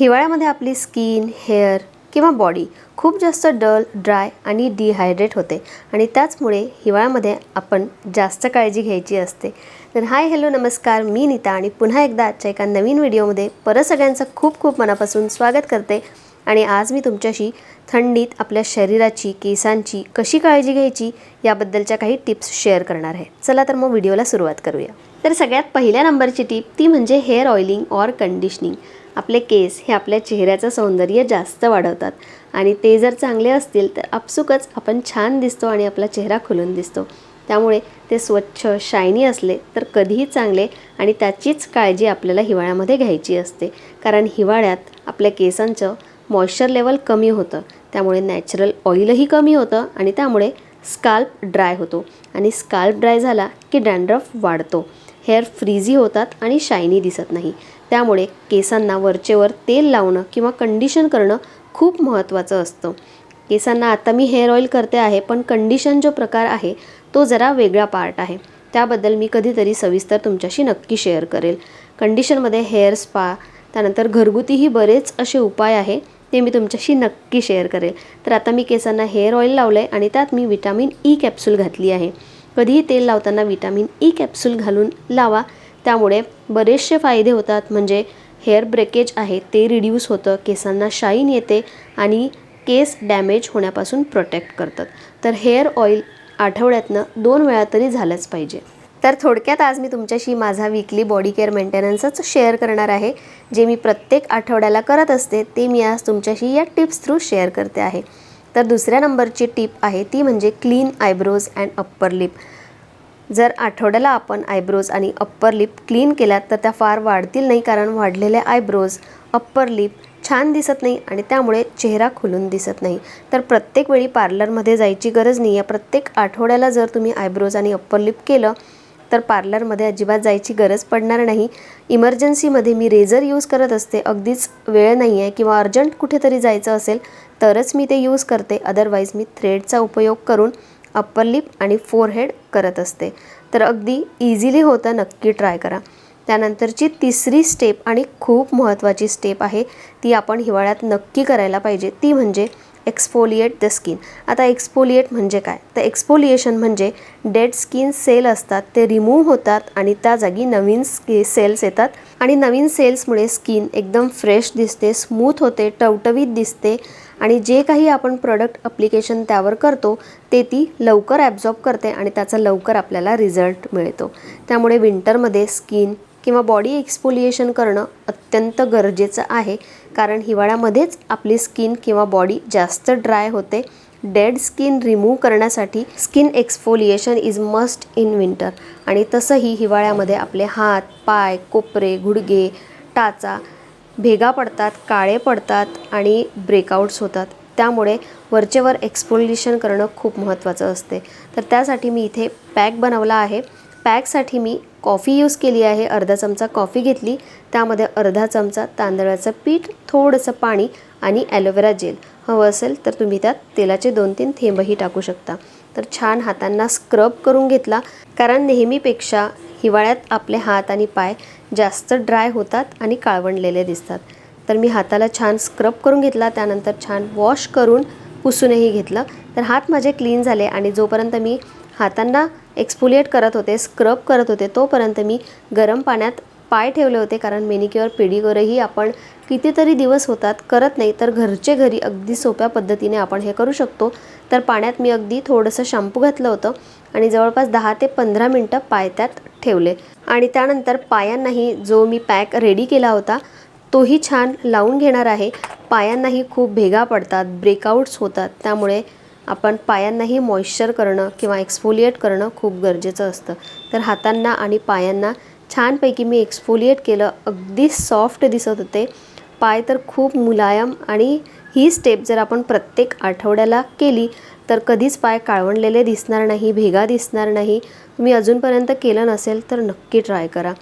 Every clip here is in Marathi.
हिवाळ्यामध्ये आपली स्किन हेअर किंवा बॉडी खूप जास्त डल ड्राय आणि डिहायड्रेट होते. आणि त्याचमुळे हिवाळ्यामध्ये आपण जास्त काळजी घ्यायची असते. तर हाय हॅलो नमस्कार. मी नीता आणि पुन्हा एकदा आजच्या एका नवीन व्हिडिओमध्ये परत सगळ्यांचं खूप खूप मनापासून स्वागत करते. आणि आज मी तुमच्याशी थंडीत आपल्या शरीराची केसांची कशी काळजी घ्यायची याबद्दलच्या काही टिप्स शेअर करणार आहे. चला तर मग व्हिडिओला सुरुवात करूया. तर सगळ्यात पहिल्या नंबरची टीप ती म्हणजे हेअर ऑइलिंग ऑर कंडिशनिंग. आपले केस हे आपल्या चेहऱ्याचं सौंदर्य जास्त वाढवतात. आणि ते जर चांगले असतील तर आपसुकच आपण छान दिसतो आणि आपला चेहरा खुलून दिसतो. त्यामुळे ते स्वच्छ शायनी असले तर कधीही चांगले आणि त्याचीच काळजी आपल्याला हिवाळ्यामध्ये घ्यायची असते. कारण हिवाळ्यात आपल्या केसांचं मॉइश्चर लेवल कमी होतं. त्यामुळे नॅचरल ऑइलही कमी होतं आणि त्यामुळे स्काल्प ड्राय होतो. आणि स्काल्प ड्राय झाला की डॅन्ड्रफ वाढतो. हेअर फ्रीझी होतात आणि शायनी दिसत नाही. त्यामुळे केसांना वरचेवर तेल लावणं किंवा कंडिशन करणं खूप महत्त्वाचं असतं. केसांना आता मी हेअर ऑईल करते आहे पण कंडिशन जो प्रकार आहे तो जरा वेगळा पार्ट आहे. त्याबद्दल मी कधीतरी सविस्तर तुमच्याशी नक्की शेअर करेल. कंडिशनमध्ये हेअर स्पा त्यानंतर घरगुतीही बरेच असे उपाय आहे ते मी तुमच्याशी नक्की शेअर करेल. तर आता मी केसांना हेअर ऑईल लावलं आहे आणि त्यात मी विटॅमिन ई कॅप्सूल घातली आहे. कधीही तेल लावताना विटॅमिन ई कॅप्सूल घालून लावा त्यामुळे बरेचसे फायदे होतात. म्हणजे हेअर ब्रेकेज आहे ते रिड्यूस होतं केसांना शाईन येते आणि केस डॅमेज होण्यापासून प्रोटेक्ट करतात. तर हेअर ऑइल आठवड्यातनं दोन वेळा तरी झालंच पाहिजे. तर थोडक्यात आज मी तुमच्याशी माझा वीकली बॉडी केअर मेंटेनन्सच शेअर करणार आहे. जे मी प्रत्येक आठवड्याला करत असते ते मी आज तुमच्याशी या टिप्स थ्रू शेअर करते आहे. तर दुसऱ्या नंबरची टिप आहे ती म्हणजे clean eyebrows and upper lip जर आठवड्याला आपण आयब्रोज आणि अप्पर लिप क्लीन केल्यात तर त्या फार वाढतील नाही कारण वाढलेले आयब्रोज अप्पर लिप छान दिसत नाही आणि त्यामुळे चेहरा खुलून दिसत नाही. तर प्रत्येक वेळी पार्लरमध्ये जायची गरज नाही. आहे प्रत्येक आठवड्याला जर तुम्ही आयब्रोज आणि अप्पर लिप केलं तर पार्लरमध्ये अजिबात जायची गरज पडणार नाही. इमर्जन्सीमध्ये मी रेझर यूज करत असते. अगदीच वेळ नाही आहे किंवा अर्जंट कुठेतरी जायचं असेल तरच मी ते यूज करते. अदरवाईज मी थ्रेडचा उपयोग करून अप्पर लिप आणि फोरहेड करत असते. तर अगदी इझिली होतं नक्की ट्राय करा. त्यानंतरची तिसरी स्टेप आणि खूप महत्त्वाची स्टेप आहे ती आपण हिवाळ्यात नक्की करायला पाहिजे. ती म्हणजे एक्सफोलिएट द स्किन आता एक्सफोलिएट म्हणजे काय? तर एक्सफोलिएशन म्हणजे डेड स्किन सेल असतात ते रिमूव्ह होतात आणि त्या जागी नवीन स्की सेल्स येतात. आणि नवीन सेल्समुळे स्किन एकदम फ्रेश दिसते स्मूथ होते टवटवीत दिसते आणि जे काही आपण प्रोडक्ट अप्लिकेशन त्यावर करतो ते ती लवकर ॲब्झॉर्ब करते आणि त्याचा लवकर आपल्याला रिझल्ट मिळतो. त्यामुळे विंटरमध्ये स्किन किंवा बॉडी एक्सपोलिएशन करणं अत्यंत गरजेचं आहे. कारण हिवाळ्यामध्येच आपली स्किन किंवा बॉडी जास्त ड्राय होते. डेड स्किन रिमूव्ह करण्यासाठी skin exfoliation is must in winter आणि तसंही हिवाळ्यामध्ये आपले हात पाय कोपरे गुडघे टाचा भेगा पडतात काळे पडतात आणि ब्रेकआउट्स होतात. त्यामुळे वरचेवर एक्सपोलिशन करणं खूप महत्त्वाचं असते. तर त्यासाठी मी इथे पॅक बनवला आहे. पॅकसाठी मी कॉफी यूज केली आहे. अर्धा चमचा कॉफी घेतली. त्यामध्ये अर्धा चमचा तांदळाचं पीठ थोडंसं पाणी आणि ॲलोवेरा जेल हवं असेल तर तुम्ही त्यात तेलाचे दोन तीन थेंबही टाकू शकता. तर छान हातांना स्क्रब करून घेतला. कारण नेहमीपेक्षा हिवाळ्यात आपले हात आणि पाय जास्त ड्राय होतात आणि काळवंडलेले दिसतात. तर मी हाताला छान स्क्रब करून घेतला त्यानंतर छान वॉश करून पुसूनही घेतलं. तर हात माझे क्लीन झाले आणि जोपर्यंत मी हातांना एक्सपोलिएट करत होते स्क्रब करत होते तोपर्यंत मी गरम पाण्यात पाय ठेवले होते कारण मेनिक्युअर पेडिक्युअरही आपण कितीतरी दिवस होतात करत नाही. तर घरचे घरी अगदी सोप्या पद्धतीने आपण हे करू शकतो. तर पाण्यात मी अगदी थोडंसं शॅम्पू घातलं होतं. आणि जवळपास दहा ते पंधरा मिनटं पाय त्यात ठेवले. आणि त्यानंतर पायांनाही जो मी पॅक रेडी केला होता तोही छान लावून घेणार आहे. पायांनाही खूप भेगा पडतात ब्रेकआउट्स होतात. त्यामुळे आपण पायांनाही मॉइश्चर करणं किंवा एक्सफोलिएट करणं खूप गरजेचं असतं. तर हातांना आणि पायांना छानपैकी मी एक्सफोलिएट केलं. अगदी सॉफ्ट दिसत होते. पाय तर खूप मुलायम आणि ही स्टेप जर आपण प्रत्येक आठवड्याला केली तर कधीच पाय काळवंडलेले दिसणार नाही भेगा दिसणार नाही. तुम्ही अजूनपर्यंत केलं नसेल तर नक्की ट्राय करा.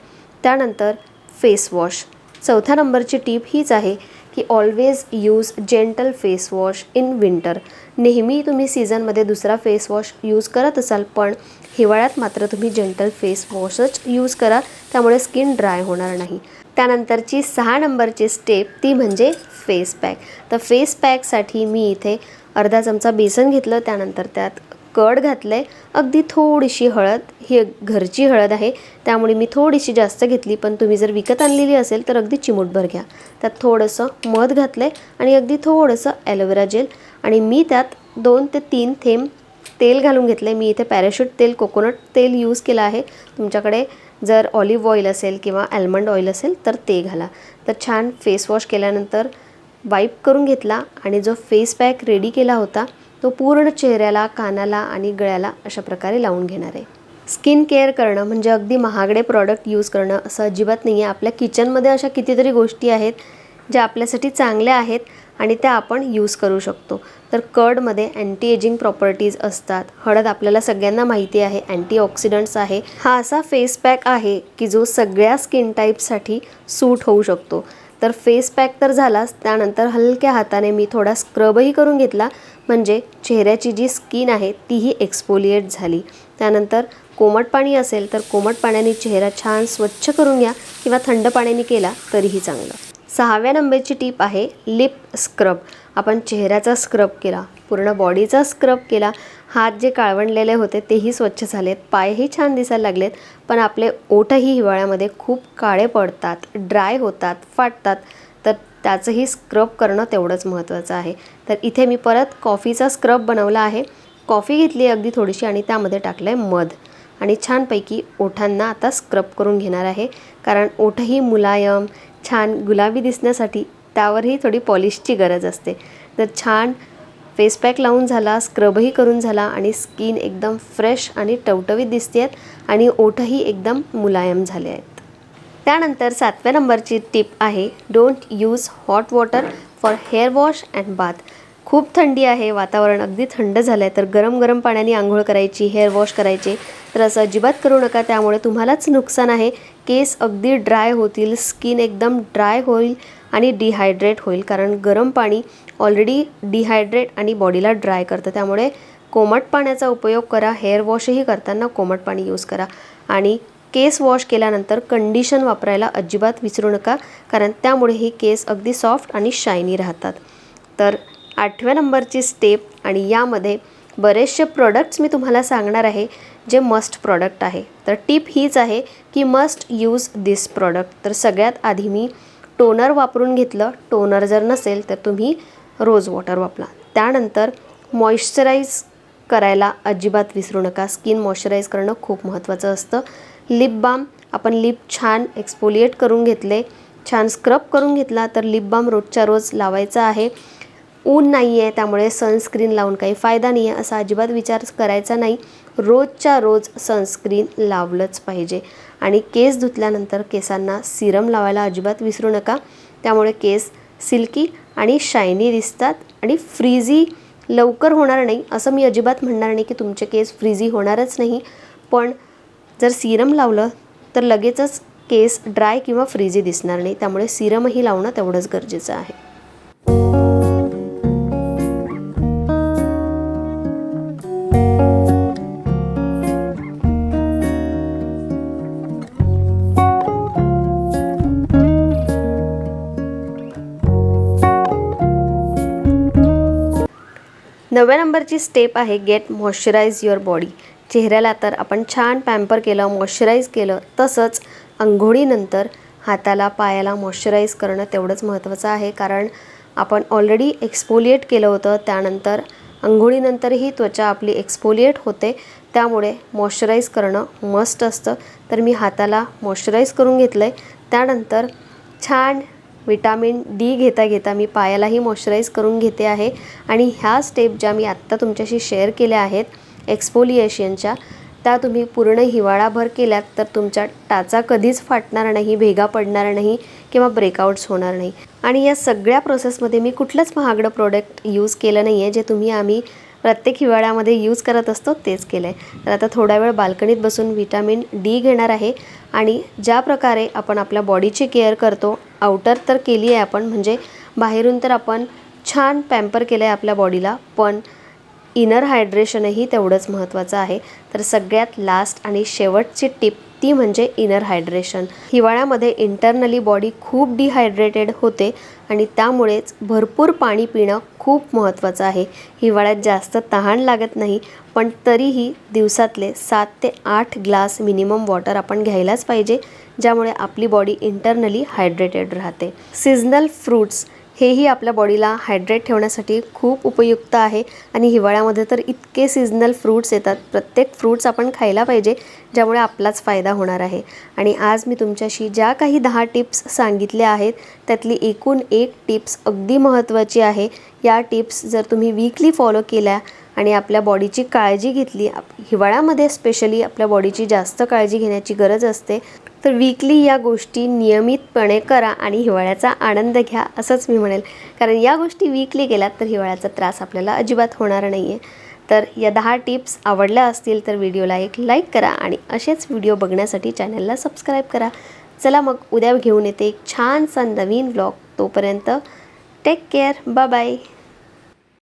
त्यानंतर फेस वॉश. चौथ्या नंबरची टीप हीच आहे की always use gentle face wash in winter नेहमी तुम्ही सीझनमध्ये दुसरा फेस वॉश यूज करत असाल पण हिवाळ्यात मात्र तुम्ही जेंटल फेस वॉशच यूज करा त्यामुळे स्किन ड्राय होणार नाही. त्यानंतरची सहा नंबरची स्टेप ती म्हणजे फेस पॅक तर फेस पॅकसाठी मी इथे अर्धा चमचा बेसन घेतलं त्यानंतर त्यात कड घातलं आहे अगदी थोडीशी हळद ही घरची हळद आहे. त्यामुळे मी थोडीशी जास्त घेतली पण तुम्ही जर विकत आणलेली असेल तर अगदी चिमूटभर घ्या. त्यात थोडंसं मध घातलं आहे आणि अगदी थोडंसं ॲलोवेरा जेल. आणि मी त्यात दोन ते तीन थेंब तेल घालून घेतलं आहे मी इथे पॅराशूट तेल कोकोनट तेल यूज केलं आहे. तुमच्याकडे जर ऑलिव्ह ऑइल असेल किंवा ॲल्मंड ऑइल असेल तर ते घाला. तर छान फेस वॉश केल्यानंतर वाईप करून घेतला आणि जो फेस पॅक रेडी केला होता तो पूर्ण चेहऱ्याला कानाला आणि गळ्याला अशा प्रकारे लावून घेणार आहे. स्किन केअर करणं म्हणजे अगदी महागडे प्रॉडक्ट यूज करणं असं अजिबात नाही आहे आपल्या किचनमध्ये अशा कितीतरी गोष्टी आहेत ज्या आपल्यासाठी चांगल्या आहेत आणि त्या आपण यूज करू शकतो. तर कर्डमध्ये अँटी एजिंग प्रॉपर्टीज असतात. हळद आपल्याला सगळ्यांना माहिती आहे अँटीऑक्सिडंट्स आहे. हा असा फेस पॅक आहे की जो सगळ्या स्किन टाईपसाठी सूट होऊ शकतो. तर फेस पॅक तर झालाच. त्यानंतर हलक्या हाताने मी थोडा स्क्रबही करून घेतला. म्हणजे चेहऱ्याची जी स्किन आहे तीही एक्सपोलिएट झाली. त्यानंतर कोमट पाणी असेल तर कोमट पाण्याने चेहरा छान स्वच्छ करून घ्या किंवा थंड पाण्याने केला तरीही चांगलं. सहाव्या नंबरची टीप आहे लिप स्क्रब आपण चेहऱ्याचा स्क्रब केला पूर्ण बॉडीचा स्क्रब केला. हात जे काळवणलेले होते तेही स्वच्छ झालेत पायही छान दिसायला लागलेत पण आपले ओठही हिवाळ्यामध्ये खूप काळे पडतात ड्राय होतात फाटतात. तर त्याचंही स्क्रब करणं तेवढंच महत्त्वाचं आहे. तर इथे मी परत कॉफीचा स्क्रब बनवला आहे. कॉफी घेतली अगदी थोडीशी आणि त्यामध्ये टाकलं आहे मध. आणि छानपैकी ओठांना आता स्क्रब करून घेणार आहे. कारण ओठही मुलायम छान गुलाबी दिसण्यासाठी त्यावरही थोडी पॉलिशची गरज असते. तर छान फेस पॅक लावून झाला स्क्रबही करून झाला आणि स्किन एकदम फ्रेश आणि टवटवीत दिसते आहेत आणि ओठही एकदम मुलायम झाले आहेत. त्यानंतर सातव्या नंबरची टिप आहे don't use hot water for hair wash and bath खूप थंडी आहे वातावरण अगदी थंड झालं आहे तर गरम गरम पाण्याने आंघोळ करायची हेअर वॉश करायचे तर असं अजिबात करू नका त्यामुळे तुम्हालाच नुकसान आहे. केस अगदी ड्राय होतील स्किन एकदम ड्राय होईल आणि डिहायड्रेट होईल कारण गरम पाणी ऑलरेडी डिहायड्रेट आणि बॉडीला ड्राय करतं. त्यामुळे कोमट पाण्याचा उपयोग करा हेअर वॉशही करताना कोमट पाणी यूज करा. आणि केस वॉश केल्यानंतर कंडिशन वापरायला अजिबात विसरू नका कारण त्यामुळे ही केस अगदी सॉफ्ट आणि शायनी राहतात. तर आठव्या नंबरची स्टेप आणि यामध्ये बरेचसे प्रोडक्ट्स मी तुम्हाला सांगणार आहे जे मस्ट प्रॉडक्ट आहे. तर टीप हीच आहे की मस्ट यूज दिस प्रॉडक्ट. तर सगळ्यात आधी मी टोनर वापरून घेतलं. टोनर जर नसेल तर तुम्ही रोज वॉटर वापरा. त्यानंतर मॉइश्चराईज करायला अजिबात विसरू नका. स्किन मॉइश्चराईज करणं खूप महत्त्वाचं असतं. लिप बाम आपण लिप छान एक्सपोलिएट करून घेतले छान स्क्रब करून घेतला तर लिप बाम रोजच्या रोज लावायचा आहे. ऊन नाही आहे त्यामुळे सनस्क्रीन लावून काही फायदा नाही आहे असा अजिबात विचार करायचा नाही. रोजच्या रोज सनस्क्रीन लावलंच पाहिजे. आणि केस धुतल्यानंतर केसांना सिरम लावायला अजिबात विसरू नका. त्यामुळे केस सिल्की आणि शायनी दिसतात आणि फ्रीझी लवकर होणार नाही असं मी अजिबात म्हणणार नाही की तुमचे केस फ्रीझी होणारच नाही. पण जर सिरम लावलं तर लगेचच केस ड्राय किंवा फ्रीझी दिसणार नाही. त्यामुळे सिरमही लावणं तेवढंच गरजेचं आहे. नव्या नंबरची स्टेप आहे गेट मॉइश्चराईज युअर बॉडी चेहऱ्याला तर आपण छान पॅम्पर केलं मॉइश्चराईज केलं तसंच अंघोळीनंतर हाताला पायाला मॉइश्चराईज करणं तेवढंच महत्त्वाचं आहे. कारण आपण ऑलरेडी एक्सपोलिएट केलं होतं त्यानंतर अंघोळीनंतरही त्वचा आपली एक्सपोलिएट होते. त्यामुळे मॉइश्चराईज करणं मस्ट असतं. तर मी हाताला मॉइश्चराईज करून घेतलं आहे त्यानंतर छान विटामिन डी घेता घेता मी पायालाही मॉइश्चराईज करून घेते आहे. आणि ह्या स्टेप ज्या मी आत्ता तुमच्याशी शेअर केल्या आहेत एक्सपोलिएशनच्या त्या तुम्ही पूर्ण हिवाळाभर केल्यात तर तुमच्या टाचा कधीच फाटणार नाही भेगा पडणार नाही किंवा ब्रेकआउट्स होणार नाही. आणि या सगळ्या प्रोसेसमध्ये मी कुठलंच महागडं प्रोडक्ट यूज केलं नाही आहे जे तुम्ही आम्ही प्रत्येक हिवाळ्यामध्ये यूज करत असतो तेच केलं आहे तर आता थोडा वेळ बाल्कनीत बसून विटॅमिन डी घेणार आहे. आणि ज्या प्रकारे आपण आपल्या बॉडीची केअर करतो आउटर तर केली आहे आपण म्हणजे बाहेरून तर आपण छान पॅम्पर केलं आहे आपल्या बॉडीला पण इनर हायड्रेशनही तेवढंच महत्त्वाचं आहे. तर सगळ्यात लास्ट आणि शेवटची टिप ती म्हणजे इनर हायड्रेशन हिवाळ्यामध्ये इंटरनली बॉडी खूप डिहायड्रेटेड होते आणि त्यामुळेच भरपूर पाणी पिणं खूप महत्त्वाचं आहे. हिवाळ्यात जास्त तहान लागत नाही पण तरीही दिवसातले सात ते आठ ग्लास मिनिमम वॉटर आपण घ्यायलाच पाहिजे ज्यामुळे आपली बॉडी इंटरनली हायड्रेटेड राहते. सिजनल फ्रूट्स हेही आपल्या बॉडीला हायड्रेट ठेवण्यासाठी खूप उपयुक्त आहे. आणि हिवाळ्यामध्ये तर इतके सिजनल फ्रूट्स येतात. प्रत्येक फ्रूट्स आपण खायला पाहिजे ज्यामुळे आपलाच फायदा होणार आहे. आणि आज मी तुमच्याशी ज्या काही दहा टिप्स सांगितल्या आहेत त्यातली एकूण एक टिप्स अगदी महत्त्वाची आहे. या टिप्स जर तुम्ही वीकली फॉलो केल्या आणि आपल्या बॉडीची काळजी घेतली हिवाळ्यामध्ये स्पेशली आपल्या बॉडीची जास्त काळजी घेण्याची गरज असते तर वीकली या गोष्टी नियमितपणे करा आणि हिवाळ्याचा आनंद घ्या असंच मी म्हणेल. कारण या गोष्टी वीकली केल्यात तर हिवाळ्याचा त्रास आपल्याला अजिबात होणार नाही आहे तर या दहा टिप्स आवडल्या असतील तर व्हिडिओला एक लाईक करा आणि असेच व्हिडिओ बघण्यासाठी चॅनलला सबस्क्राईब करा. चला मग उद्या घेऊन येते एक छानसा नवीन व्लॉग तोपर्यंत टेक केअर बाय बाय